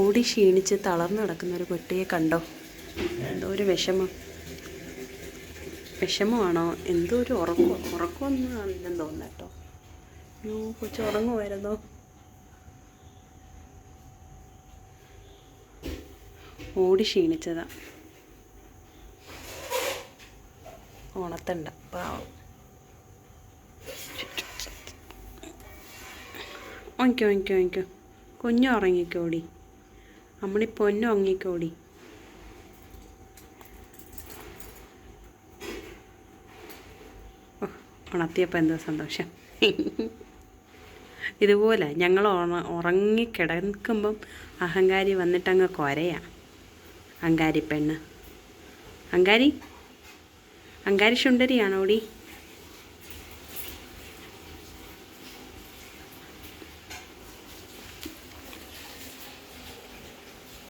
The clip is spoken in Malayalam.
ഓടി ക്ഷീണിച്ച് തളർന്നു നടക്കുന്ന ഒരു കുട്ടിയെ കണ്ടോ? എന്തോ ഒരു വിഷമം. വിഷമമാണോ? എന്തോ ഒരു ഉറക്കം? ഉറക്കമൊന്നും ആണെന്ന് തോന്നുന്നു കേട്ടോ. കൊച്ചു ഉറങ്ങുമായിരുന്നോ? ഓടി ക്ഷീണിച്ചതാ. ഓണത്തണ്ട പാവം. ഓക്കെ ഓക്കെ ഓക്കെ കുഞ്ഞു ഉറങ്ങിക്കോടി അമ്മണി പൊന്നു ഉറങ്ങിക്കോടി. ഓ, ഉണർത്തിയപ്പോൾ എന്തോ സന്തോഷം. ഇതുപോലെ ഞങ്ങൾ ഉണ ഉറങ്ങിക്കിടക്കുമ്പം അഹങ്കാരി വന്നിട്ടങ്ങ് കൊരയാ. അങ്കാരി പെണ്ണ്. അങ്കാരി അങ്കാരി ശുണ്ടരിയാണോടി